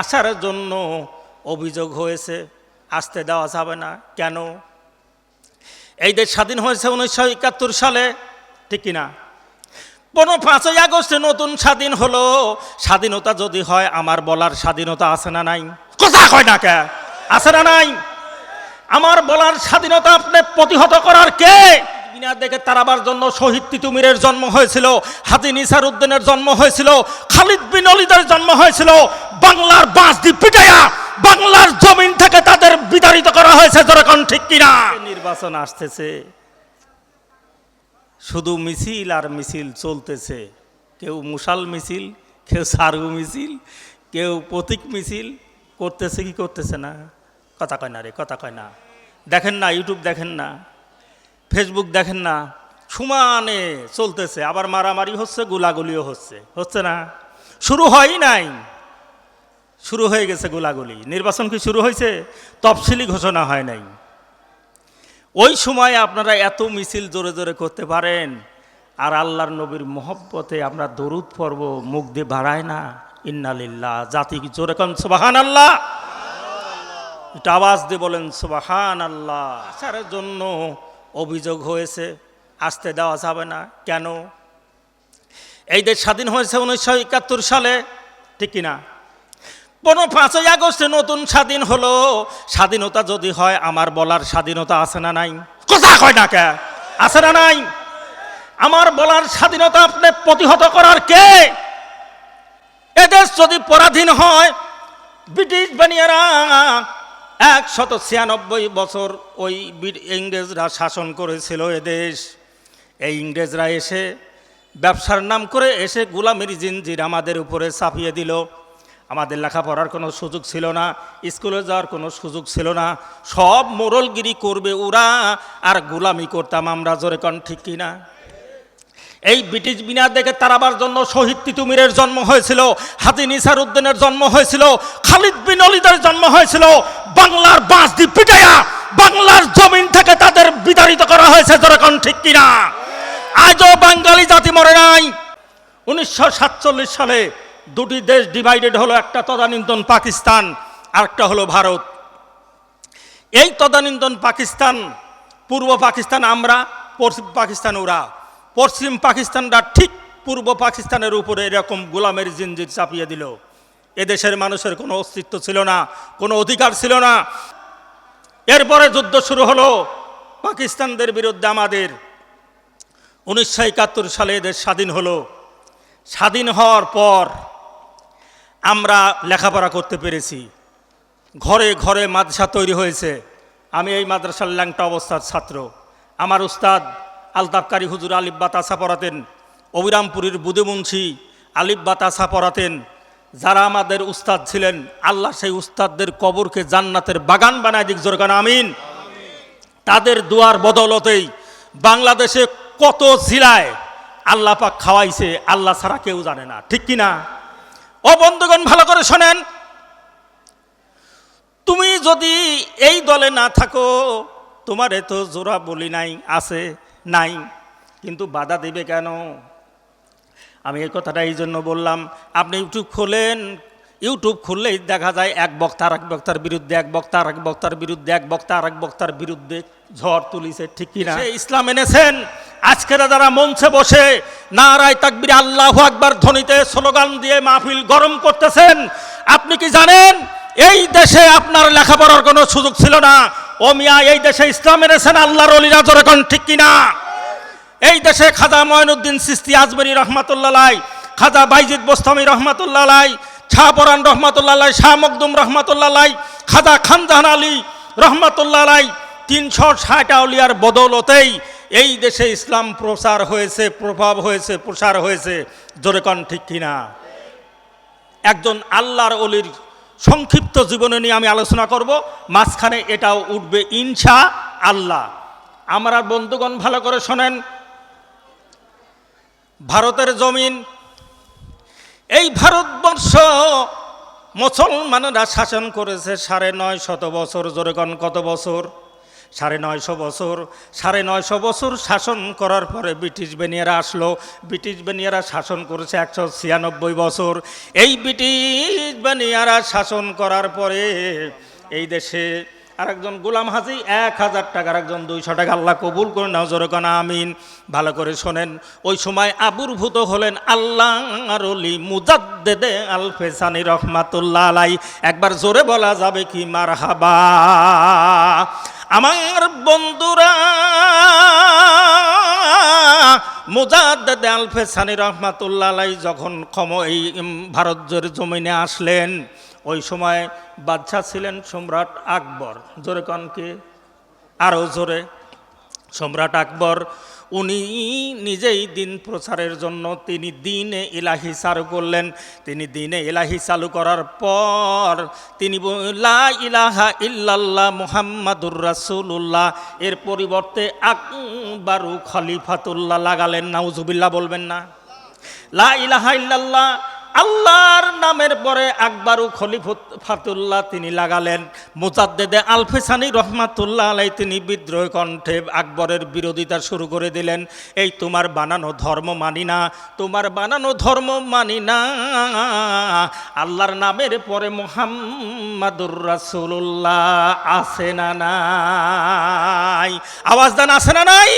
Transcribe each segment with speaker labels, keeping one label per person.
Speaker 1: আসার জন্য অভিযোগ হয়েছে, আসতে দেওয়া যাবে না। কেন? এই দেশ স্বাধীন হয়েছে উনিশশো একাত্তর সালে, ঠিক কিনা? পনেরো পাঁচই আগস্টে নতুন স্বাধীন হলো। স্বাধীনতা যদি হয়, আমার বলার স্বাধীনতা আছে না নাই? কথা কয় না কে? আছে না নাই? আমার বলার স্বাধীনতা আপনি প্রতিহত করার কে? দেখে তারাবার জন্য শহীদ তিতুমিরের জন্ম হয়েছিল, হাজি নিসার উদ্দিনের জন্ম হয়েছিল, খালিদ বিন অলিদের জন্ম হয়েছিল বাংলার বাঁশ দি পিটাইয়া বাংলার জমিন থেকে তাদের বিতাড়িত করা হয়েছে যেরকম ঠিক কিনা? নির্বাচন আসতেছে। শুধু মিছিল আর মিছিল চলতেছে। কেউ মুসাল মিছিল, কেউ সারু মিছিল, কেউ প্রতীক মিছিল, করতেছে কি করতেছে না? কথা কয় না রে, কথা কয় না। দেখেন না, ইউটিউব দেখেন না ফেসবুক দেখেন না, সমানে চলতেছে। আবার মারামারি হচ্ছে, গোলাগুলিও হচ্ছে। হচ্ছে না? শুরু হয়ই নাই। শুরু হয়ে গেছে গোলাগুলি। নির্বাচন কি শুরু হয়েছে? তফসিলি ঘোষণা হয় নাই। ওই সময় আপনারা এত মিছিল জোরে জোরে করতে পারেন, আর আল্লাহর নবীর মহব্বতে আমরা দরুদ পর্ব মুখ দিয়ে বাড়ায় না। ইন্নালিল্লাহ, জাতি জোরে কন সুবাহান আল্লাহ এটা আওয়াজ দিয়ে বলেন সুবাহান আল্লাহ আসার জন্য অভিযোগ হয়েছে, আসতে দেওয়া যাবে না। কেন? এই দেশ স্বাধীন হয়েছে উনিশশো একাত্তর সালে, ঠিক কিনা? পনেরো পাঁচই আগস্টে নতুন স্বাধীন হলো। স্বাধীনতা যদি হয়, আমার বলার স্বাধীনতা আছে না নাই? কথা কয় না কে? আছে না নাই? আমার বলার স্বাধীনতা আপনি প্রতিহত করার কে? এদেশ যদি পরাধীন হয়, ব্রিটিশ বানিয়ারা একশত ছিয়ানব্বই বছর ওই ইংরেজরা শাসন করেছিল এদেশ। এই ইংরেজরা এসে ব্যবসার নাম করে এসে গোলামের জিনজির আমাদের উপরে চাপিয়ে দিল। আমাদের লেখাপড়ার কোনো সুযোগ ছিল না, স্কুলে যাওয়ার কোনো সুযোগ ছিল না, সব মোরলগিরি করবে ওরা, আর গোলামি করতাম আমরা জোরে কন, ঠিক কিনা এই ব্রিটিশ বিনা দেখে তারাবার জন্য শহীদ তিতুমিরের জন্ম হয়েছিল, হাজি নিসার উদ্দিনের জন্ম হয়েছিল, খালিদ বিন অলিদের জন্ম হয়েছিল, বাংলার বাঁশ দি পিটাইয়া বাংলার জমিন থেকে তাদের বিতাড়িত করা হয়েছে যেরকম ঠিক কিনা আজও বাঙালি জাতি মরে নাই। উনিশশো সাতচল্লিশ সালে দুটি দেশ ডিভাইডেড হলো, একটা তদানীন্তন পাকিস্তান আর একটা হলো ভারত। এই তদানীন্তন পাকিস্তান, পূর্ব পাকিস্তান আমরা, পশ্চিম পাকিস্তান ওরা। পশ্চিম পাকিস্তানরা ঠিক পূর্ব পাকিস্তানের উপরে এরকম গোলামের জিনজির চাপিয়ে দিল। এদেশের মানুষের কোনো অস্তিত্ব ছিল না, কোনো অধিকার ছিল না। এরপরে যুদ্ধ শুরু হলো পাকিস্তানদের বিরুদ্ধে আমাদের। উনিশশো একাত্তর সালে এদের স্বাধীন হলো। স্বাধীন হওয়ার পর আমরা লেখাপড়া করতে পেরেছি। ঘরে ঘরে মাদ্রাসা তৈরি হয়েছে। আমি এই মাদ্রাসার ল্যাংটা অবস্থার ছাত্র। আমার উস্তাদ আলতাবকারী হুজুর আলিফ বাতাসা পড়াতেন। অবিরামপুরীর বুদিমুন্সি আলিফ বাতাসা পড়াতেন। যারা আমাদের উস্তাদ ছিলেন, আল্লাহ সেই উস্তাদদের কবরকে জান্নাতের বাগান বানায় দিক জোরকান আমিন। তাদের দুয়ার বদলতেই বাংলাদেশে কত জেলায় আল্লাহ পাক খাওয়াইছে, আল্লাহ ছাড়া কেউ জানে না। ঠিক কি না ও বন্ধুগণ, ভালো করে শোনেন। তুমি যদি এই দলে না থাকো, তোমার তো জোড়া বলি নাই, আছে নাই, কিন্তু বাধা দিবে কেন? আমি এই কথাটা এই জন্য বললাম, আপনি ইউটিউব খোলেন, ইউটিউব খুললেই দেখা যায় এক বক্তা আর এক বক্তার বিরুদ্ধে, এক বক্তা আর এক বক্তার বিরুদ্ধে, এক বক্তা আর এক বক্তার বিরুদ্ধে ঝড় তুলিছে, ঠিক কিনা? ইসলাম এনেছেন। আজকের যারা মঞ্চে বসে নারায় তাকবির, আল্লাহ আকবার ধ্বনিতে স্লোগান দিয়ে মাহফিল গরম করতেছেন, আপনি কি জানেন? এই দেশে আপনার লেখাপড়ার কোনো সুযোগ ছিল না। ও মিয়া, এই দেশে ইসলাম এনেছেন আল্লাহর অলিরা জোরেকন ঠিক কিনা? এই দেশে খাজা ময়নুদ্দিন সিস্তি আজমেরি রহমাতুল্লাহ খাজা বাইজিদ বোস্তামি রহমাতুল্লাহ শাহ পরান রহমাতুল্লাহ শাহ মকদুম রহমাতুল্লাহ খাজা খানজাহান আলী রহমাতুল্লাহ তিনশো ষাট আউলিয়ার বদৌলতেই এই দেশে ইসলাম প্রচার হয়েছে, প্রভাব হয়েছে, প্রসার হয়েছে জোরেকন ঠিক কিনা? একজন আল্লাহর অলির সংক্ষিপ্ত জীবনে নিয়ে আমি আলোচনা করব, মাঝখানে এটাও উঠবে, ইনশা আল্লাহ। আমার বন্ধুগণ ভালো করে শোনেন, ভারতের জমিন, এই ভারতবর্ষ মুসলমানেরা শাসন করেছে সাড়ে নয় শত বছর জোরেগণ কত বছর? সাড়ে নয়শো বছর, সাড়ে নয়শো বছর শাসন করার পরে ব্রিটিশ বেনিয়ারা আসলো। ব্রিটিশ বেনিয়ারা শাসন করেছে একশো ছিয়ানব্বই বছর। এই ব্রিটিশ বেনিয়ারা শাসন করার পরে এই দেশে আরেকজন গোলাম হাজি এক হাজার টাকার একজন দুইশো টাকা আল্লাহ কবুল করে নাও জোরকানা আমিন। ভালো করে শোনেন, ওই সময় আবির্ভূত হলেন আল্লাহ রলি মুজাদ্দেদে আল ফেসানি রহমাতুল্লাহ আলাই একবার জোরে বলা যাবে কি মার হাবা আমার বন্ধুরা মুজাদ আলফে ফেসানি রহমাতুল্লাহ যখন ক্ষম এই উম, ভারত জোরে জমিনে আসলেন ওই সময় বাদশাহ ছিলেন সম্রাট আকবর। জোরে কনকে আরও জোরে। সম্রাট আকবর উনি নিজেই দিন প্রচারের জন্য তিনি দিনে ইলাহি চালু করলেন। তিনি দিনে ইলাহি চালু করার পর তিনি লা ইলাহা ইল্লাল্লাহ মুহাম্মাদুর রাসুল্লাহ এর পরিবর্তে আকবারু খলিফাতুল্লাহ লাগালেন। নাউজুবিল্লাহ বলবেন না। লা ইলাহা ইল্লাল্লাহ আল্লাহর নামের পরে আকবরু খলিফাতুল্লাহ তিনি লাগালেন। মুজাদ্দেদে আলফেসানি রহমাতুল্লাহ আলাই তিনি বিদ্রোহ কণ্ঠে আকবরের বিরোধিতা শুরু করে দিলেন। এই তোমার বানানো ধর্ম মানি না, তোমার বানানো ধর্ম মানি না। আল্লাহর নামের পরে মোহাম্মাদুর রাসূলুল্লাহ আছে না নাই। আওয়াজ দেন, আছে না নাই?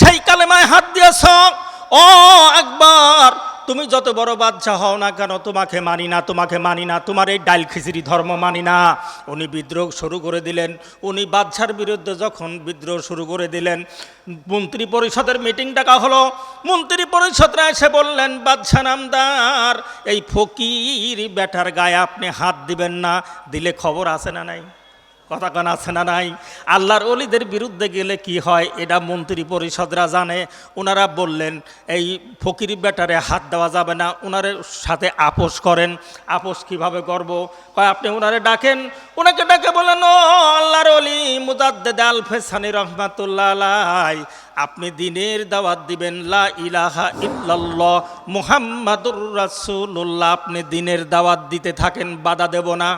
Speaker 1: সেই কালেমায় হাত দিয়েছ, ও একবার তুমি যত বড় বাচ্চা হও না কেন, তোমাকে মানি না, তোমাকে মানি না, তোমার এই ডাইল খিচড়ি ধর্ম মানি না। উনি বিদ্রোহ শুরু করে দিলেন। উনি বাদশার বিরুদ্ধে যখন বিদ্রোহ শুরু করে দিলেন, মন্ত্রী পরিষদের মিটিং ডাকা হলো। মন্ত্রী পরিষদরা এসে বললেন, বাদশা নামদার, এই ফকির বেটার গায়ে আপনি হাত দিবেন না, দিলে খবর আছে না নাই? কথা কান আছে না নাই? আল্লাহর অলিদের বিরুদ্ধে গেলে কি হয়? এটা মন্ত্রী পরিষদরা জানে। ওনারা বললেন, এই ফকির ব্যাটারে হাত দেওয়া যাবে না। ওনার সাথে আপোষ করেন। আপোষ কীভাবে করব? কয়, আপনি ওনারে ডাকেন। ওনাকে ডাকে বলেন ও আল্লাহর অলি মুজাদ্দেদ আলফেসানি রহমাতুল্লাহ আপনি দিনের দাওয়াত দিবেন লা ইলাহা ইল্লাল্লাহ মুহাম্মাদুর রাসূলুল্লাহ। আপনি দিনের দাওয়াত দিতে থাকেন বাধা দেব না।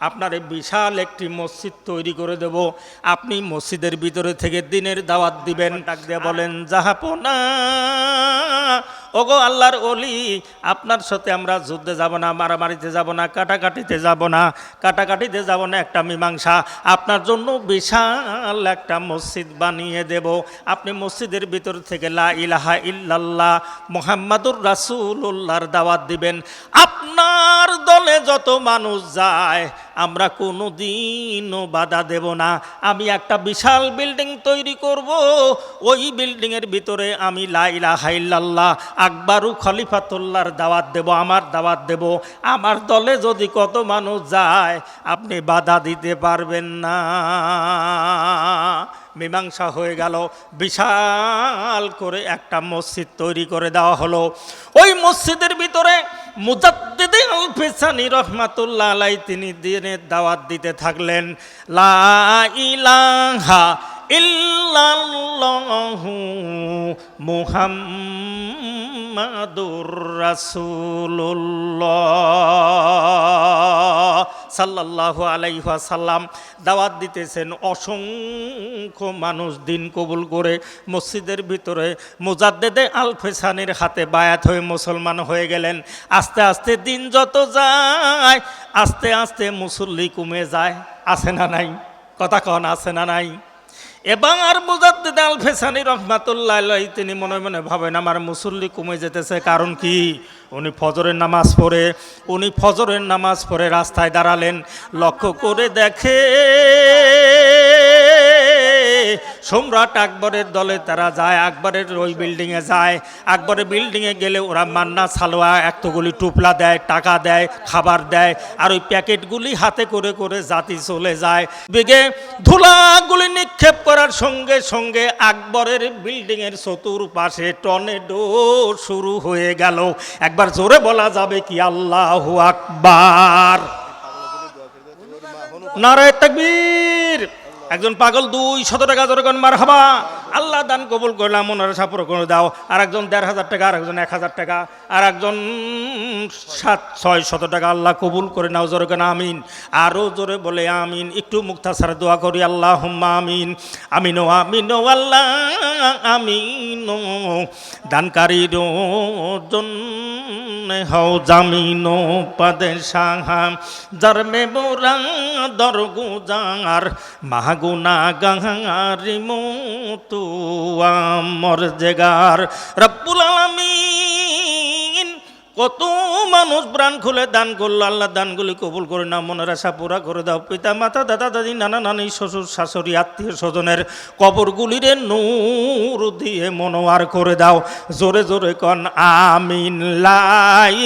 Speaker 1: আপনার এই বিশাল একটি মসজিদ তৈরি করে দেব। আপনি মসজিদের ভিতরে থেকে দিনের দাওয়াত দিবেন। ডাক দিয়ে বলেন জাহাপনা ওগো আল্লাহর অলি আপনার সাথে আমরা যুদ্ধে যাব না, মারামারিতে যাব না, কাটাকাটিতে যাব না, কাটাকাটিতে যাব না, একটা মীমাংসা। আপনার জন্য বিশাল একটা মসজিদ বানিয়ে দেব। আপনি মসজিদের ভিতর থেকে লা ইলাহা ইল্লাল্লাহ মোহাম্মদুর রাসূলুল্লাহর দাওয়াত দিবেন। আপনার দলে যত মানুষ যায় আমরা কোনো দিনও বাধা দেব না। আমি একটা বিশাল বিল্ডিং তৈরি করব। ওই বিল্ডিংয়ের ভিতরে আমি লাইলা হাইল্লাল্লাহ আকবরু খলিফাতুল্লার দাওয়াত দেব, আমার দাওয়াত দেব। আমার দলে যদি কত মানুষ যায়, আপনি বাধা দিতে পারবেন না। মীমাংসা হয়ে গেল। বিশাল করে একটা মসজিদ তৈরি করে দেওয়া হলো। ওই মসজিদের ভিতরে মুজাদ্দিদে রহমাতুল্লাহ আলাই তিনি দিনের দাওয়াত দিতে থাকলেন। লা ইলাহা মুহাম্মাদুর রাসূলুল্লাহ। সাল্লাল্লাহু আলাইহি ওয়াসাল্লাম দাওয়াত দিতেছেন অসংখ্য মানুষ দিন কবুল করে মসজিদের ভিতরে মুজাদ্দেদে আল ফেসানির হাতে বায়াত হয়ে মুসলমান হয়ে গেলেন। আস্তে আস্তে দিন যত যায়, আস্তে আস্তে মুসল্লি কমে যায়। আছে না নাই? কথা কন, আছে না নাই? এবার মুজাদ্দিদ আল ফেসানি রহমাতুল্লাহ তিনি মনে মনে ভাবেন, আমার মুসল্লি কমে যেতেছে, কারণ কি? উনি ফজরের নামাজ পড়ে, উনি ফজরের নামাজ পড়ে রাস্তায় দাঁড়ালেন। লক্ষ্য করে দেখে সম্রাট আকবরের দলে তারা যায়, আকবরের ওই বিল্ডিংয়ে যায়। আকবরের বিল্ডিংয়ে গেলে ওরা মান্না, সালোয়া এতগুলি টুপলা দেয়, টাকা দেয়, খাবার দেয়, আর ওই প্যাকেটগুলি হাতে করে করে জাতি চলে যায়। বেগে ধুলাগুলি নিক্ষেপ করার সঙ্গে সঙ্গে আকবরের বিল্ডিংয়ের চতুর্পাশে টর্নেডো শুরু হয়ে গেল। একবার জোরে বলা যাবে কি আল্লাহ আকবার। নারায় তাকবীর। একজন পাগল দুই শত টাকা জনগণ মার হাবা আল্লাহ দান কবুল করলাম মনের সাপুর করে দাও। আর একজন দেড় হাজার টাকা আর একজন এক হাজার টাকা আর একজন সাত, ছয় শত টাকা আল্লাহ কবুল করে নাও, জোরে কেন আমিন? আরও জোরে বলে আমিন, একটু মুক্তা সারা দোয়া করি আল্লাহ হুম্মা আমিন। আমিনো আমিনো, আল্লাহ আমিনো। দানকারীর জন্য হও জামিন পদে সাহাম। জন্মে মোরা দরগু যার মাগুনা গাহারি মতো আমর জেগার রব্বুল আলামিন। কত মানুষ প্রাণ খুলে দান করল, আল্লাহ দানগুলি কবুল করে না মনের আশা পুরা করে দাও। পিতা মাতা দাদা, দাদি, নানা, নানি, শ্বশুর, শাশুড়ি, আত্মীয় স্বজনের কবরগুলিরে নূর দিয়ে মনোয়ার করে দাও। জোরে জোরে কন, আমিন, লাই।